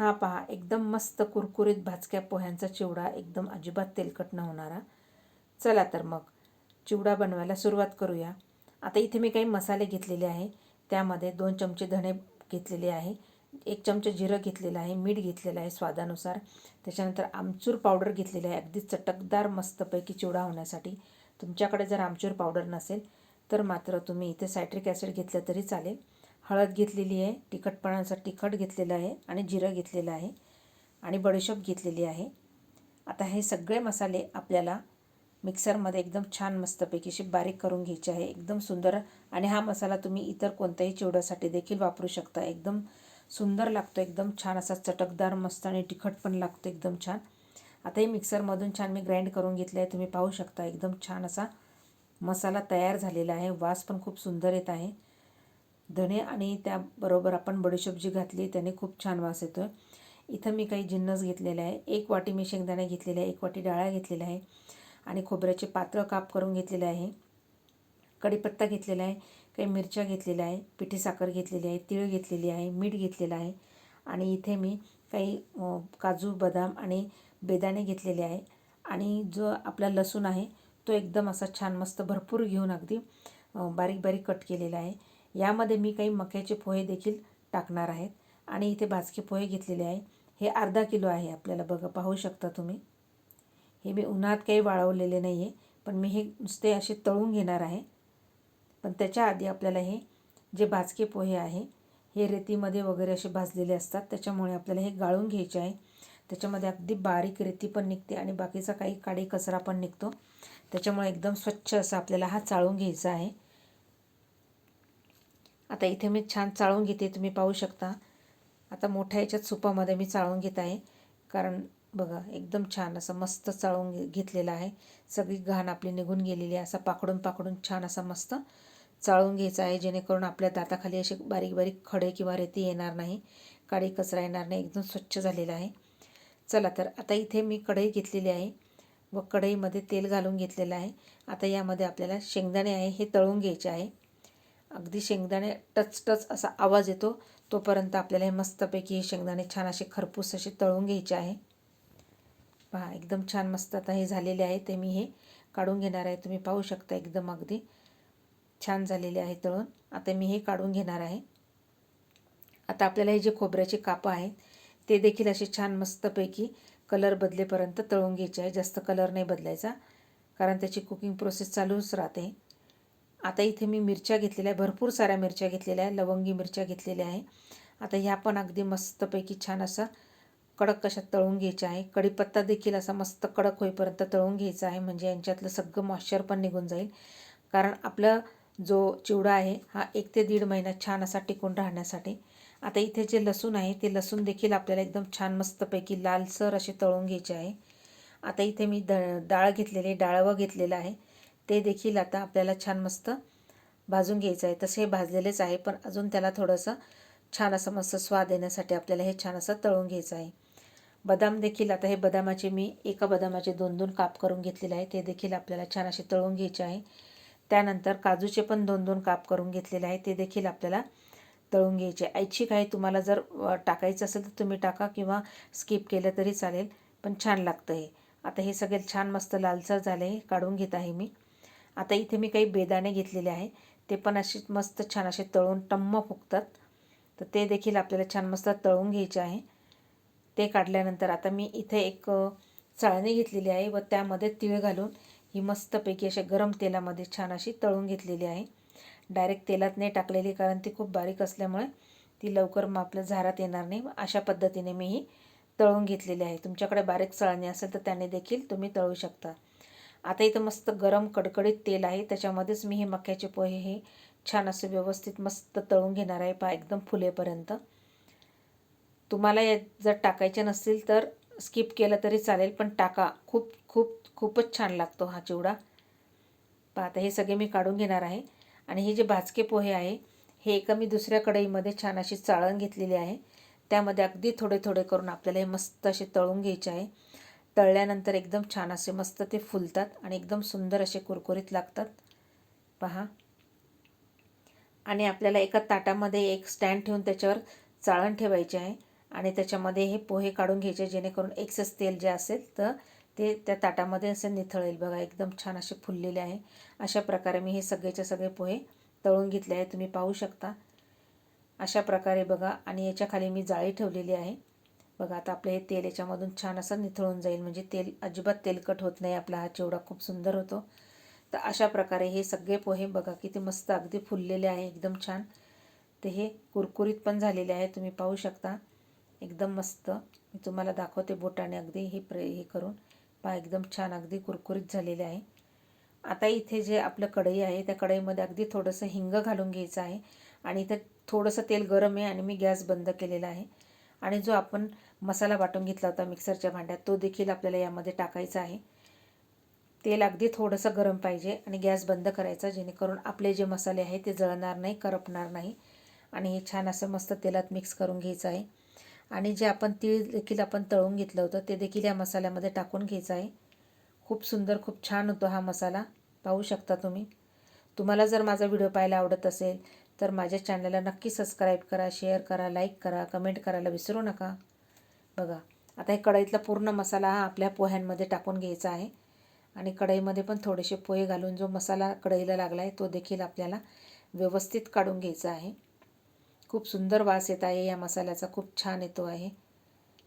हा पहा एकदम मस्त कुरकुरीत भाजक्या पोह्यांचा चिवडा एकदम अजिबात तेलकट न होणारा. चला तर मग चिवडा बनवायला सुरुवात करूया. आता इथे मी काही मसाले घेतलेले आहे. त्यामध्ये दोन चमचे धणे घेतलेले आहे. एक चमचे जिरं घेतलेलं आहे मीठ घेतलेलं आहे स्वादानुसार. त्याच्यानंतर आमचूर पावडर घेतलेलं आहे अगदी चटकदार मस्तपैकी चिवडा होण्यासाठी. तुमच्याकडे जर आमचूर पावडर नसेल तर मात्र तुम्ही इथे सायट्रिक ॲसिड घेतलं तरी चालेल. हळद घेतलेली आहे तिखटपणासाठी तिखट घेतलेलं आहे आणि जिरं घेतलेलं आहे आणि बडीशोप घेतलेली आहे. आता हे सगळे मसाले आपल्याला मिक्सरमध्ये एकदम छान मस्तपैकी अशी बारीक करून घ्यायचे आहे. एकदम सुंदर आणि हा मसाला तुम्ही इतर कोणत्याही चिवड्यासाठी देखील वापरू शकता. एकदम सुंदर लागतो एकदम छान असा चटकदार मस्त आणि तिखट पण लागतो एकदम छान. आता हे मिक्सरमधून छान मी ग्राइंड करून घेतलं आहे तुम्ही पाहू शकता एकदम छान असा मसाला तयार झालेला आहे. वास पण खूप सुंदर येत आहे. धणे आणि त्याबरोबर आपण बडीशोप जी घातली त्याने खूप छान वास येतो इथं मी काही जिन्नस घेतलेले आहे. एक वाटी मी शेंगदाणे घेतलेले आहे एक वाटी डाळ्या घेतलेल्या आहे आणि खोबऱ्याचे पातळ काप करून घेतलेले आहे. कढीपत्ता घेतलेला आहे काही मिरच्या घेतलेल्या आहे पिठी साखर घेतलेली आहे तीळ घेतलेली आहे मीठ घेतलेलं आहे आणि इथे मी काही काजू बदाम आणि बेदाणे घेतलेले आहे आणि जो आपला लसूण आहे तो एकदम असा छान मस्त भरपूर घेऊन अगदी बारीक बारीक कट केलेला आहे. यामध्ये मी काही मक्याचे पोहे देखील टाकणार आहेत. आणि इथे भाजके पोहे घेतलेले आहे. हे अर्धा किलो आहे आपल्याला. बघा पाहू शकता तुम्ही. हे मी उन्हात काही वाळवलेले नाही आहे पण मी हे नुसते असे तळून घेणार आहे. पण त्याच्या आधी आपल्याला हे जे भाजके पोहे आहे हे रेतीमध्ये वगैरे असे भाजलेले असतात. त्याच्यामुळे आपल्याला हे गाळून घ्यायचे आहे. त्याच्यामध्ये अगदी बारीक रेती पण निघते आणि बाकीचा काही काडी कचरा पण निघतो. त्याच्यामुळे एकदम स्वच्छ असं आपल्याला हा चाळून घ्यायचा आहे. आता इथे मी छान चाळून घेते तुम्ही पाहू शकता. आता मोठ्या याच्यात सुपामध्ये मी चाळून घेत आहे. कारण बघा एकदम छान असं मस्त चाळून घे घेतलेलं आहे. सगळी घाण आपली निघून गेलेली आहे. असा पाकडून पाकडून छान असा मस्त चाळून घ्यायचा आहे जेणेकरून आपल्या दाताखाली असे बारीक बारीक खडे किंवा रेती येणार नाही. काळी कचरा येणार नाही. एकदम स्वच्छ झालेला आहे. चला तर आता इथे मी कढई घेतलेली आहे व कढईमध्ये तेल घालून घेतलेलं आहे. आता यामध्ये आपल्याला शेंगदाणे आहे हे तळून घ्यायचे आहे. अगदी शेंगदाणे टच टच असा आवाज येतो. तोपर्यंत आपल्याला हे मस्तपैकी हे शेंगदाणे छान असे खरपूस असे तळून घ्यायचे आहे. पहा एकदम छान मस्त आता हे झालेले आहे. ते मी हे काढून घेणार आहे. तुम्ही पाहू शकता एकदम अगदी छान झालेले आहे तळून. आता मी हे काढून घेणार आहे. आता आपल्याला हे जे खोबऱ्याचे कापं आहेत ते देखील असे छान मस्तपैकी कलर बदलेपर्यंत तळून घ्यायचे आहे. जास्त कलर नाही बदलायचा कारण त्याची कुकिंग प्रोसेस चालूच राहते. आता इथे मी मिरच्या घेतलेल्या आहे भरपूर साऱ्या मिरच्या घेतलेल्या आहे लवंगी मिरच्या घेतलेल्या आहे आता ह्या पण अगदी मस्तपैकी छान असा कडक कशात तळून घ्यायच्या आहे. कढीपत्ता देखील असा मस्त कडक होईपर्यंत तळून घ्यायचा आहे म्हणजे यांच्यातलं सगळं मॉइश्चर पण निघून जाईल. कारण आपलं जो चिवडा आहे हा एक ते दीड महिना छान असा टिकून राहण्यासाठी. आता इथे जे लसूण आहे ते लसूण देखील आपल्याला एकदम छान मस्तपैकी लालसर असे तळून घ्यायचे आहे. आता इथे मी द डाळ घेतलेली डाळवं घेतलेलं आहे. ते देखील आता आपल्याला छान मस्त भाजून घ्यायचं आहे. तसे हे भाजलेलेच आहे पण अजून त्याला थोडंसं छान असं मस्त स्वाद येण्यासाठी आपल्याला हे छान असं तळून घ्यायचं आहे. बदाम देखील आता हे बदामाचे मी एका बदामाचे दोन दोन काप करून घेतलेले आहे. ते देखील आपल्याला छान असे तळून घ्यायचे आहे. त्यानंतर काजूचे पण दोन दोन काप करून घेतलेले आहे. ते देखील आपल्याला तळून घ्यायचे ऐच्छिक आहे तुम्हाला जर टाकायचं असेल तर तुम्ही टाका किंवा स्किप केलं तरी चालेल पण छान लागतं हे. आता हे सगळे छान मस्त लालसर झाले काढून घेत आहे मी. आता इथे मी काही बेदाणे घेतलेले आहे. ते पण असे मस्त छान असे तळून टम्म फुगतात. तर ते देखील आपल्याला छान मस्त तळून घ्यायचे आहे. ते काढल्यानंतर आता मी इथे एक चाळणी घेतलेली आहे व त्यामध्ये तीळ घालून ही मस्तपैकी अशा गरम तेलामध्ये छान अशी तळून घेतलेली आहे. डायरेक्ट तेलात नाही टाकलेली कारण ती खूप बारीक असल्यामुळे ती लवकर मग आपल्या झारात येणार नाही. अशा पद्धतीने मी ही तळून घेतलेली आहे. तुमच्याकडे बारीक चाळणी असेल तर त्याने देखील तुम्ही तळू शकता. आता इथं मस्त गरम कडकडीत तेल आहे. त्याच्यामध्येच मी हे मक्याचे पोहे हे छान असे व्यवस्थित मस्त तळून घेणार आहे. पा एकदम फुलेपर्यंत. तुम्हाला या जर टाकायचे नसतील तर स्किप केलं तरी चालेल पण टाका. खूप खूप खूपच छान लागतो हा चिवडा. पाहता हे सगळे मी काढून घेणार आहे. आणि हे जे भाजके पोहे आहे हे एका मी दुसऱ्या कढईमध्ये छान अशी चाळण घेतलेली आहे. त्यामध्ये अगदी थोडे थोडे करून आपल्याला हे मस्त असे तळून घ्यायचे आहे. तळल्यानंतर एकदम छान असे मस्त ते फुलतात आणि एकदम सुंदर असे कुरकुरीत लागतात. पहा. आणि आपल्याला एका ताटामध्ये एक स्टँड ठेवून त्याच्यावर चाळण ठेवायचे आहे. आणि त्याच्यामध्ये हे पोहे काढून घ्यायचे जेणेकरून एक्सेस तेल जे असेल तर ते त्या ताटामध्ये असे निथळेल. बघा एकदम छान असे फुललेले आहे. अशा प्रकारे मी हे सगळेचे सगळे पोहे तळून घेतले आहे. तुम्ही पाहू शकता. अशा प्रकारे बघा. आणि याच्या खाली मी जाळी ठेवलेली आहे. बघा आता आपलं हे तेल याच्यामधून छान असं निथळून जाईल. म्हणजे तेल अजिबात तेलकट होत नाही आपला हा चिवडा खूप सुंदर होतो. तर अशा प्रकारे हे सगळे पोहे बघा किती मस्त अगदी फुललेले आहे एकदम छान. ते हे कुरकुरीत पण झालेले आहे तुम्ही पाहू शकता. एकदम मस्त. मी तुम्हाला दाखवते बोटाने अगदी हे प्रे हे करून. पहा एकदम छान अगदी कुरकुरीत झालेले आहे. आता इथे जे आपलं कढई आहे त्या कढईमध्ये अगदी थोडंसं हिंग घालून घ्यायचं आहे. आणि इथे थोडंसं तेल गरम आहे आणि मी गॅस बंद केलेला आहे. आणि जो आपण मसाला वाटून घेतला होता मिक्सरच्या भांड्यात. तो देखील आपल्याला यामध्ये टाकायचा आहे. तेल अगदी थोडंसं गरम पाहिजे आणि गॅस बंद करायचा जेणेकरून आपले जे मसाले आहे ते जळणार नाही करपणार नाही. आणि हे छान असं मस्त तेलात मिक्स करून घ्यायचं आहे. आणि जे आपण तीळ देखील आपण तळून घेतलं होतं ते देखील या मसाल्यामध्ये टाकून घ्यायचं आहे. खूप सुंदर खूप छान होतो हा मसाला. पाहू शकता तुम्ही. तुम्हाला जर माझा व्हिडिओ पाहायला आवडत असेल तर माझ्या चॅनलला नक्की सबस्क्राईब करा शेअर करा लाईक करा कमेंट करायला विसरू नका. बघा. आता हे कढईतला पूर्ण मसाला हा आपल्या पोह्यांमध्ये टाकून घ्यायचा आहे. आणि कढईमध्ये पण थोडेसे पोहे घालून जो मसाला कढईला लागला आहे तो देखील आपल्याला व्यवस्थित काढून घ्यायचा आहे. खूप सुंदर वास येत आहे या मसाल्याचा खूप छान येतो आहे.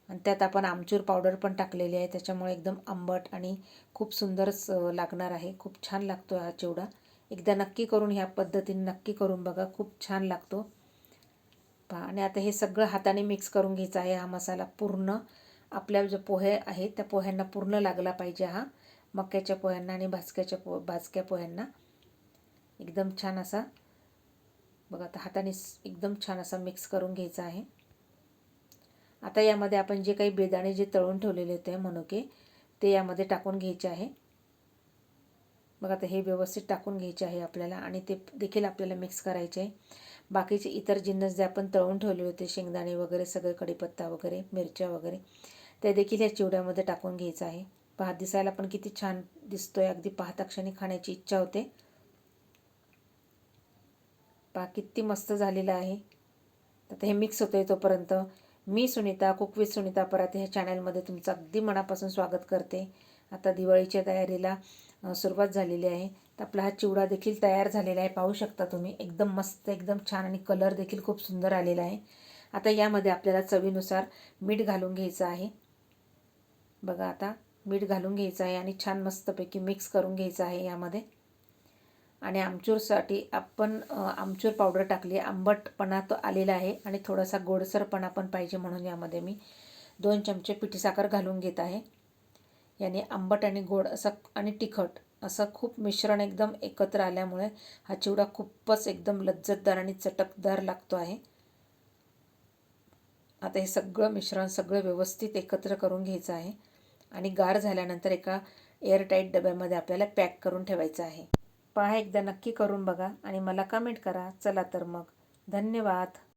आणि त्यात आपण आमचूर पावडर पण टाकलेली आहे त्याच्यामुळे एकदम आंबट आणि खूप सुंदरच लागणार आहे. खूप छान लागतो हा चिवडा. एकदा नक्की करून ह्या पद्धतीने नक्की करून बघा. खूप छान लागतो. पहा आणि आता हे सगळं हाताने मिक्स करून घ्यायचं आहे हा मसाला पूर्ण. आपल्या जे पोहे आहेत त्या पोह्यांना पूर्ण लागला पाहिजे हा. मक्याच्या पोह्यांना आणि भाजक्याच्या पो भाजक्या पोह्यांना. एकदम छान असा बघा आता हाताने एकदम छान असा मिक्स करून घ्यायचा आहे. आता यामध्ये आपण जे काही बेदाणे जे तळून ठेवलेले होते मनुके ते यामध्ये टाकून घ्यायचे आहे. बघा आता हे व्यवस्थित टाकून घ्यायचे आहे आपल्याला आणि ते देखील आपल्याला मिक्स करायचे आहे. बाकीचे इतर जिन्नस जे आपण तळून ठेवले होते शेंगदाणे वगैरे सगळे कढीपत्ता वगैरे मिरच्या वगैरे ते देखील या चिवड्यामध्ये टाकून घ्यायचं आहे. पाहत दिसायला पण किती छान दिसतोय. अगदी पाहता क्षणी खाण्याची इच्छा होते. पहा किती मस्त झालेलं आहे. आता हे मिक्स होतं आहे तोपर्यंत. मी सुनीता कुक विथ सुनीता परत ह्या चॅनलमध्ये तुमचं अगदी मनापासून स्वागत करते. आता दिवाळीच्या तयारीला सुरुवात झालेली आहे. तर आपला हा चिवडा देखील तयार झालेला आहे. पाहू शकता तुम्ही. एकदम मस्त एकदम छान आणि कलर देखील खूप सुंदर आलेला आहे. आता यामध्ये आपल्याला चवीनुसार मीठ घालून घ्यायचं आहे. बघा आता मीठ घालून घ्यायचं आहे आणि छान मस्तपैकी मिक्स करून घ्यायचं आहे यामध्ये. आणि आमचूरसाठी आपण आमचूर पावडर टाकली. आंबटपणा तो आलेला आहे आणि थोडासा गोडसरपणा पण पाहिजे म्हणून यामध्ये मी दोन चमचे पिठी साखर घालून घेत आहे. याने आंबट आणि गोड असं आणि तिखट असं खूप मिश्रण एकदम एकत्र आल्यामुळे हा चिवडा खूपच एकदम लज्जतदार आणि चटकदार लागतो आहे. आता हे सगळं मिश्रण सगळं व्यवस्थित एकत्र करून घ्यायचं आहे आणि गार झाल्यानंतर एका एअरटाईट डब्यामध्ये आपल्याला पॅक करून ठेवायचं आहे. पहा एकदा नक्की करून बघा आणि मला कमेंट करा. चला तर मग. धन्यवाद.